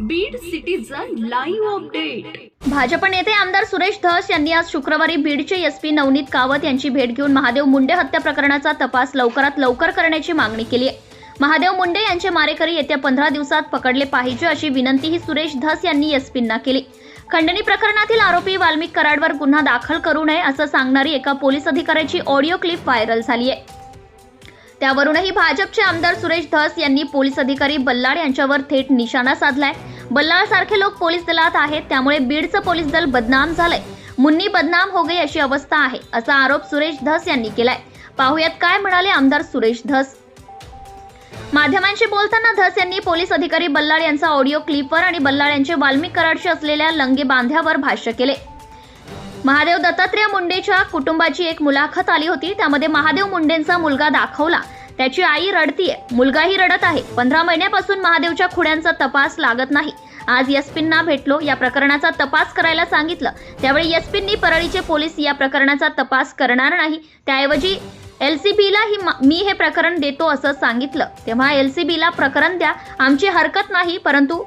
Beed citizen live update BJP नेते आमदार सुरेश धस यांनी आज शुक्रवारी बीडचे एसपी नवनीत कावत यांची भेट घेऊन महादेव मुंडे हत्या प्रकरणाचा तपास लवकरात लवकर करण्याची मागणी केली आहे. महादेव मुंडे यांचे मारेकरी येत्या पंधरा दिवसात पकडले पाहिजे अशी विनंतीही सुरेश धस यांनी एसपींना केली. खंडणी प्रकरणातील आरोपी वाल्मिक कराडवर गुन्हा दाखल करू नये असं सांगणारी एका पोलीस अधिकाऱ्याची ऑडिओ क्लिप व्हायरल झाली आहे. त्यावरूनही भाजपचे आमदार सुरेश धस यांनी पोलीस अधिकारी बल्लाळ यांच्यावर थेट निशाणा साधलाय. बल्लाळ सारखे लोक पोलीस दलात आहेत त्यामुळे बीडचं पोलीस दल बदनाम झालंय. मुन्नी बदनाम हो गई अशी अवस्था आहे असा आरोप सुरेश धस यांनी केलाय. पाहुयात काय म्हणाले आमदार सुरेश धस? माध्यमांशी बोलताना धस यांनी पोलीस अधिकारी बल्लाळ यांचा ऑडिओ क्लिपवर आणि बल्लाळ यांचे वाल्मिक कराडशी असलेल्या लंगे बांध्यावर भाष्य केले. महादेव दत्तात्रय मुंडेच्या कुटुंबाची एक मुलाखत आली होती. त्यामध्ये महादेव मुंडेंचा मुलगा दाखवला. त्याची आई रडतीये. मुलगाही रडत आहे. पंधरा महिन्यापासून महादेवच्या खुड्यांचा तपास लागत नाही. आज यस्पिनना भेटलो. या प्रकरणाचा तपास करायला सांगितलं. त्यावेळी यस्पिननी परळीचे पोलीस या प्रकरणाचा तपास करणार नाही. त्याऐवजी एल सी ही मी हे प्रकरण देतो असं सांगितलं. तेव्हा एल सी बीला प्रकरण द्या. आमची हरकत नाही परंतु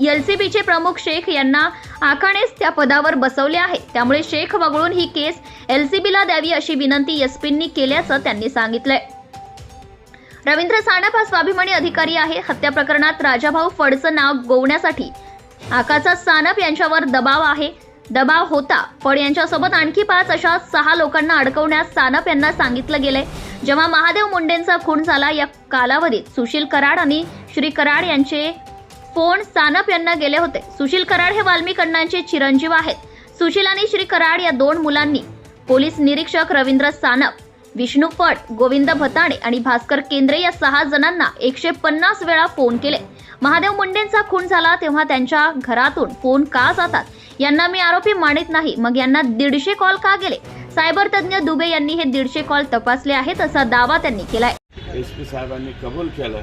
एलसीबीचे प्रमुख शेख यांना आखाणेच त्या पदावर बसवले आहे. त्यामुळे शेख वगळून ही केस एलसीबीला द्यावी अशी विनंती एसपींनी केल्याचं त्यांनी सांगितलंय. रवींद्र सानप हा स्वाभिमानी अधिकारी आहे. हत्या प्रकरणात राजाभाऊ फडचं नाव गोवण्यासाठी आकाचा सानप यांच्यावर दबाव आहे. दबाव होता फड यांच्यासोबत आणखी पाच अशा सहा लोकांना अडकवण्यास सानप यांना सांगितलं गेलंय. जेव्हा महादेव मुंडेंचा खून झाला या कालावधीत सुशील कराड आणि श्री कराड यांचे फोन सानप यांना गेले होते? सुशील कराड हे वाल्मिक अण्णांचे चिरंजीव आहेत. सुशील आणि श्री कराड या दोन मुलांनी. पोलीस निरीक्षक रवींद्र सानप विष्णू पट गोविंद भताणे आणि भास्कर केंद्रे या सहा जणांना एकशे पन्नास वेळा फोन केले. महादेव मुंडेंचा खून झाला तेव्हा त्यांच्या घरातून फोन का जातात? यांना मी आरोपी मानित नाही. मग यांना दीडशे कॉल का गेले? सायबर तज्ज्ञ दुबे यांनी हे दीडशे कॉल तपासले आहेत असा दावा त्यांनी केलाय. एस पी साहेबांनी कबूल केलं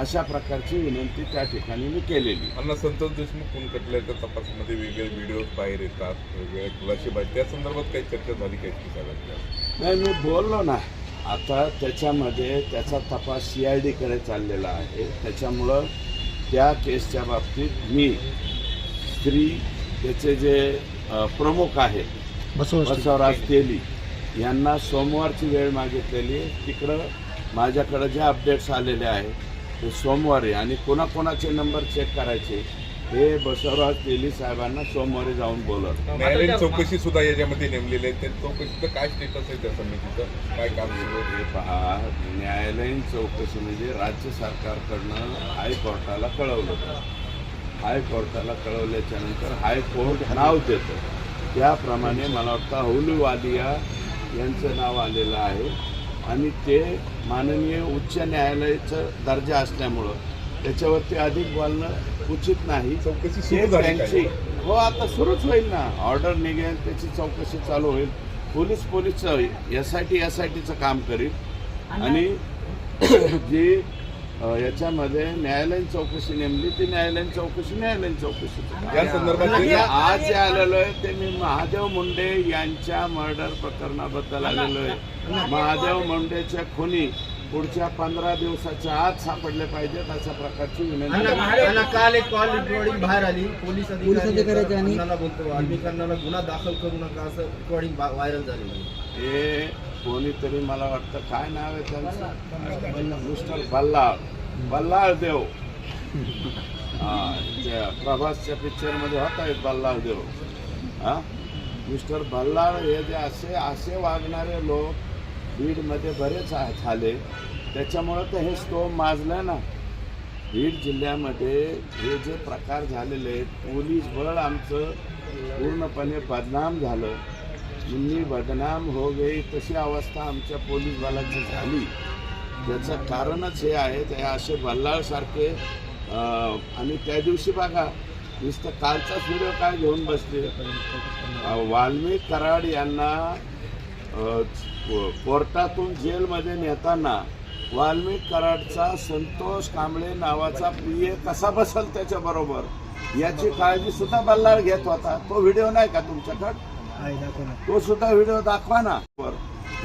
अशा प्रकारची विनंती त्या ठिकाणी मी केलेली. अण्णा संतोष देशमुख खून खटल्याच्या तपासामध्ये वेगळे व्हिडिओ बाहेर येतात वेगवेगळे खुलासे बाहेर त्या संदर्भात काही चर्चा झाली काही की साहेबांच्या नाही मी बोललो ना. आता त्याच्यामध्ये त्याचा तपास सी आय डीकडे चाललेला आहे. त्याच्यामुळं त्या केसच्या बाबतीत मी स्त्री त्याचे जे प्रमुख आहेत बसवराज तेली. यांना सोमवारची वेळ मागितलेली आहे. तिकडं माझ्याकडं जे अपडेट्स आलेले आहेत सोमवारी आणि कोणाकोणाचे नंबर चेक करायचे हे बसवराज तेली साहेबांना सोमवारी जाऊन बोलत. न्यायालयीन चौकशी सुद्धा याच्यामध्ये नेमलेली आहे. त्या चौकशीचं काय स्टेटस आहे त्या समितीचं? काय काम सुरू आहे? हे पहा न्यायालयीन चौकशी म्हणजे राज्य सरकारकडनं हायकोर्टाला कळवलं. हायकोर्टाला कळवल्याच्या नंतर हायकोर्ट नाव देतं. त्याप्रमाणे मला वाटतं हौलूवालिया यांचं नाव आलेलं आहे. आणि ते माननीय उच्च न्यायालयाचं दर्जा असल्यामुळं त्याच्यावरती अधिक बोलणं उचित नाही. चौकशी त्यांची? हो आता सुरूच होईल ना. ऑर्डर निघेल त्याची चौकशी चालू होईल. Police पोलीसचं S I T S I टीचं काम करील. आणि जी याच्यामध्ये न्यायालयीन चौकशी नेमली ती न्यायालयीन चौकशी न्यायालयीन चौकशी या संदर्भात आणि आज जे आलेलो आहे ते मी महादेव मुंडे यांच्या मर्डर प्रकरणाबद्दल आलेलो आहे. महादेव मुंडेच्या खुनी पुढच्या पंधरा दिवसाच्या आत सापडले पाहिजेत अशा प्रकारची विनंती त्यांना काल. एक कॉल रेकॉर्डिंग बाहेर आली. पोलीस अण्णाला बोलतो. अण्णाला गुन्हा दाखल करू नका असं रेकॉर्डिंग व्हायरल झालेलं आहे. हे कोणीतरी मला वाटतं काय नाव आहे त्यांचं? मिस्टर बल्लाळ. बल्लाळ देव. हा, प्रभासच्या पिक्चरमध्ये होता एक बल्लाळ देव. हा? मिस्टर बल्लाळ हे जे असे असे वागणारे लोक बीडमध्ये बरेच झाले. त्याच्यामुळं तर हे स्टोम माजलं ना. बीड जिल्ह्यामध्ये हे जे प्रकार झालेले आहेत पोलीस बळ आमचं पूर्णपणे बदनाम झालं. मुन्नी बदनाम हो गई तशी अवस्था आमच्या पोलीस बलाची झाली. त्याचं कारणच हे आहे ते असे बल्लाळसारखे आणि त्या दिवशी बघा नुसतं कालचाच व्हिडिओ काय घेऊन बसले? वाल्मिक कराड यांना कोर्टातून जेलमध्ये नेताना वाल्मिक कराडचा संतोष कांबळे नावाचा पी ए कसा बसल त्याच्याबरोबर? याची काळजी सुद्धा बल्लाळ घेत होता. तो व्हिडिओ नाही का तुमच्याकडं? तो सुद्धा व्हिडिओ दाखवा ना.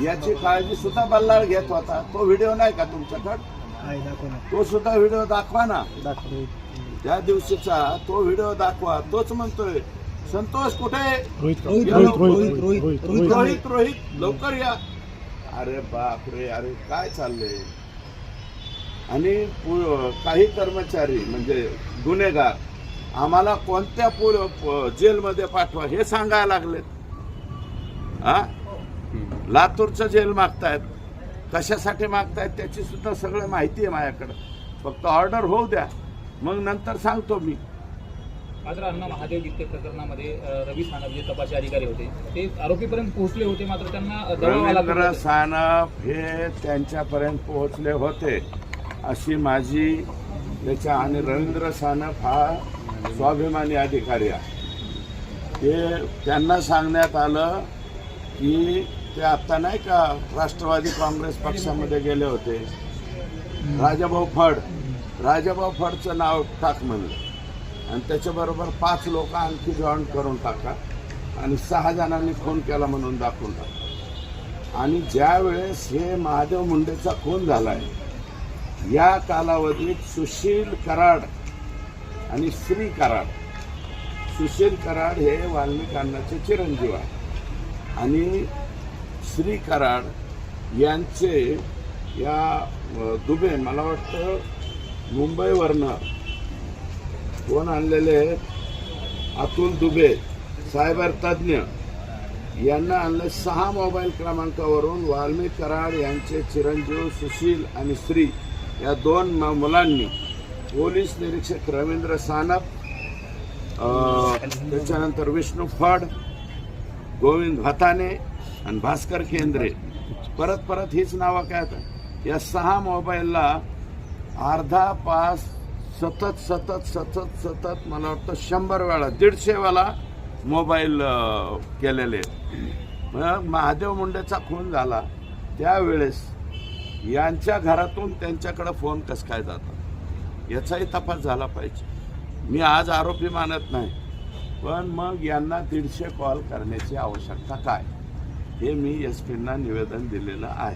याची काळजी सुद्धा बल्लाळ घेत होता. तो व्हिडिओ नाही का तुमच्याकडे? तो सुद्धा व्हिडिओ दाखवा ना. त्या दिवशीचा तो व्हिडिओ दाखवा. तोच म्हणतोय संतोष कुठे? रोहित रोहित लवकर. रोहित रोहित रोहित. रोहित रोहित लवकर या. अरे बाप रे अरे काय चाललंय? आणि काही कर्मचारी म्हणजे गुन्हेगार आम्हाला कोणत्या जेलमध्ये पाठवा हे सांगायला लागलेत. हा? लातूरचं जेल मागतायत. कशासाठी मागतायत त्याची सुद्धा सगळं माहिती आहे माझ्याकडं. फक्त ऑर्डर होऊ द्या. मग नंतर सांगतो मी. मात्र अण्णा महादेव गित्ते प्रकरणामध्ये रवी सानप जे तपासी अधिकारी होते ते आरोपीपर्यंत पोहोचले होते मात्र त्यांना रवींद्र सानप हे त्यांच्यापर्यंत पोहोचले होते अशी माझी त्याच्या आणि रवींद्र सानप हा स्वाभिमानी अधिकारी आहे. ते त्यांना सांगण्यात आलं की ते आता नाही का राष्ट्रवादी काँग्रेस पक्षामध्ये गेले होते. राजाभाऊ फड. राजाभाऊ फडचं नाव टाक म्हणलं. आणि त्याच्याबरोबर पाच लोक आणखी जॉईन करून टाका. आणि सहा जणांनी फोन केला म्हणून दाखवून टाका. आणि ज्यावेळेस हे महादेव मुंडेचा खून झालाय या कालावधीत सुशील कराड आणि श्री कराड. सुशील कराड हे वाल्मिकांनाचे चिरंजीव आहे आणि श्री कराड यांचे या दुबे मला वाटतं मुंबईवरनं कोण आणलेले आहेत? अतुल दुबे सायबर तज्ज्ञ. यांना आणले सहा मोबाईल क्रमांकावरून वाल्मी कराड यांचे चिरंजीव सुशील आणि श्री या दोन म- मुलांनी. पोलीस निरीक्षक रवींद्र सानप त्याच्यानंतर विष्णू फड गोविंद भाताने आणि भास्कर केंद्रे. परत परत हीच नावं काय आहेत? या सहा मोबाईलला अर्धा पास सतत सतत सतत सतत मला वाटतं शंभर वेळा दीडशे वेळा मोबाईल केलेले आहेत. मग महादेव मुंडेचा खून झाला. त्यावेळेस यांच्या घरातून त्यांच्याकडे फोन कसं काय जातात? याचाही तपास झाला पाहिजे. मी आज आरोपी मानत नाही. पण मग यांना दीडशे कॉल करण्याची आवश्यकता काय? हे मी एस पींना निवेदन दिलेलं आहे.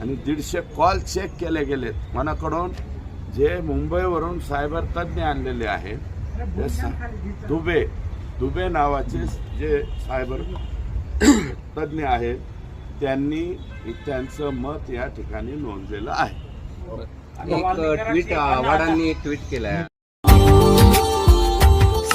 आणि दीडशे कॉल चेक केले गेलेत. मनाकडून जे मुंबईवरून सायबर तज्ज्ञ आणलेले आहेत दुबे दुबे नावाचे जे सायबर तज्ज्ञ आहेत त्यांनी त्यांचं मत या ठिकाणी नोंदलेलं आहे. एक ट्विट आव्हाडांनी एक ट्विट केलंय.